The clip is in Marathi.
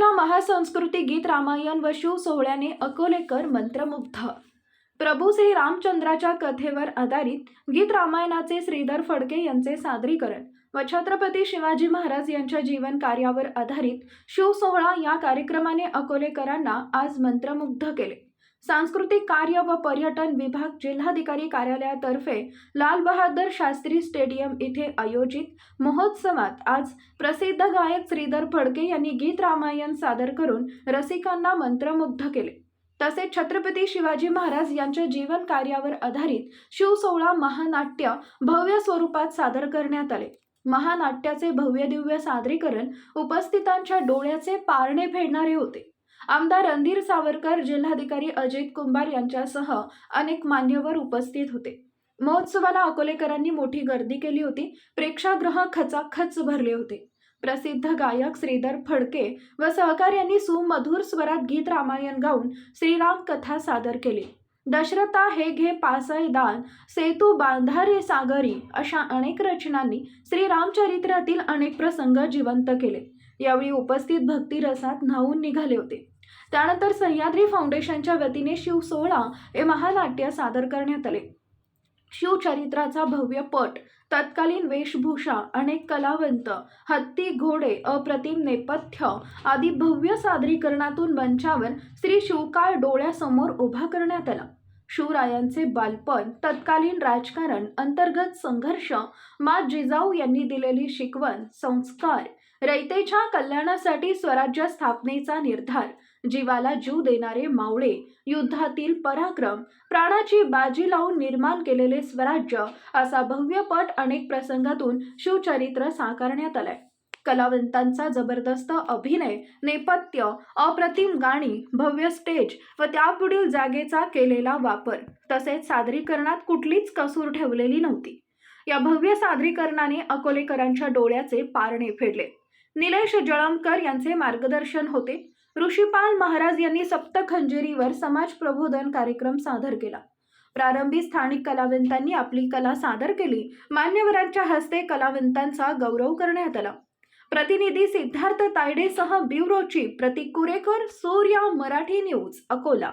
अकोला महासंस्कृती गीत रामायण व शिव सोहळ्याने अकोलेकर मंत्रमुग्ध. प्रभू श्री रामचंद्राच्या कथेवर आधारित गीत रामायणाचे श्रीधर फडके यांचे सादरीकरण व छत्रपती शिवाजी महाराज यांच्या जीवन कार्यावर आधारित शिव सोहळा या कार्यक्रमाने अकोलेकरांना आज मंत्रमुग्ध केले. सांस्कृतिक कार्य व पर्यटन विभाग जिल्हाधिकारी कार्यालयातर्फे लाल बहादूर शास्त्री स्टेडियम इथे आयोजित महोत्सवात आज प्रसिद्ध गायक श्रीधर फडके यांनी गीत रामायण सादर करून रसिकांना मंत्रमुग्ध केले. तसेच छत्रपती शिवाजी महाराज यांच्या जीवन कार्यावर आधारित शिवसोळा महानाट्य भव्य स्वरूपात सादर करण्यात आले. महानाट्याचे भव्य दिव्य सादरीकरण उपस्थितांच्या डोळ्याचे पारणे फेडणारे होते. आमदार रणधीर सावरकर जिल्हाधिकारी अजित कुंभार यांच्यासह अनेक मान्यवर उपस्थित होते. महोत्सवाला अकोलेकरांनी मोठी गर्दी केली होती. प्रेक्षागृह खचाखच भरले होते. प्रसिद्ध गायक श्रीधर फडके व सहकार्यांनी सुमधुर स्वरात गीत रामायण गाऊन श्रीराम कथा सादर केली. दशरथा हे घे पासय दान सेतू बांधारे सागरी अशा अनेक रचनांनी श्रीरामचरित्रातील अनेक प्रसंग जिवंत केले. यावेळी उपस्थित भक्तिरसात न्हावून निघाले होते. त्यानंतर सह्याद्री फाउंडेशनच्या वतीने शिव सोहळा हे महानाट्य सादर करण्यात आले. शिवचरित्राचा भव्य पट तत्कालीन वेशभूषा अनेक कलावंत हत्ती घोडे अप्रतिम नेपथ्य आदी भव्य सादरीकरणातून मंचावर श्री शिवकाळ डोळ्यासमोर उभा करण्यात आला. शिवरायांचे बालपण तत्कालीन राजकारण अंतर्गत संघर्ष मा जिजाऊ यांनी दिलेली शिकवण संस्कार रयतेच्या कल्याणासाठी स्वराज्य स्थापनेचा निर्धार जीवाला जीव देणारे मावळे युद्धातील पराक्रम प्राणाची बाजी लावून निर्माण केलेले स्वराज्य असा भव्य पट अनेक प्रसंगातून शिवचरित्र साकारण्यात आलंय. कलावंतांचा जबरदस्त अभिनय नेपथ्य अप्रतिम गाणी भव्य स्टेज व त्यापुढील जागेचा केलेला वापर तसेच सादरीकरणात कुठलीच कसूर ठेवलेली नव्हती. या भव्य सादरीकरणाने अकोलेकरांच्या डोळ्याचे पारणे फेडले. निलेश जळमकर यांचे मार्गदर्शन होते. ऋषीपाल महाराज यांनी सप्तखंजेरीवर समाज प्रबोधन कार्यक्रम सादर केला. प्रारंभी स्थानिक कलावंतांनी आपली कला सादर केली. मान्यवरांच्या हस्ते कलावंतांचा गौरव करण्यात आला. प्रतिनिधी सिद्धार्थ तायडेसह ब्युरोची प्रतीक कुरेकर सूर्या मराठी न्यूज अकोला.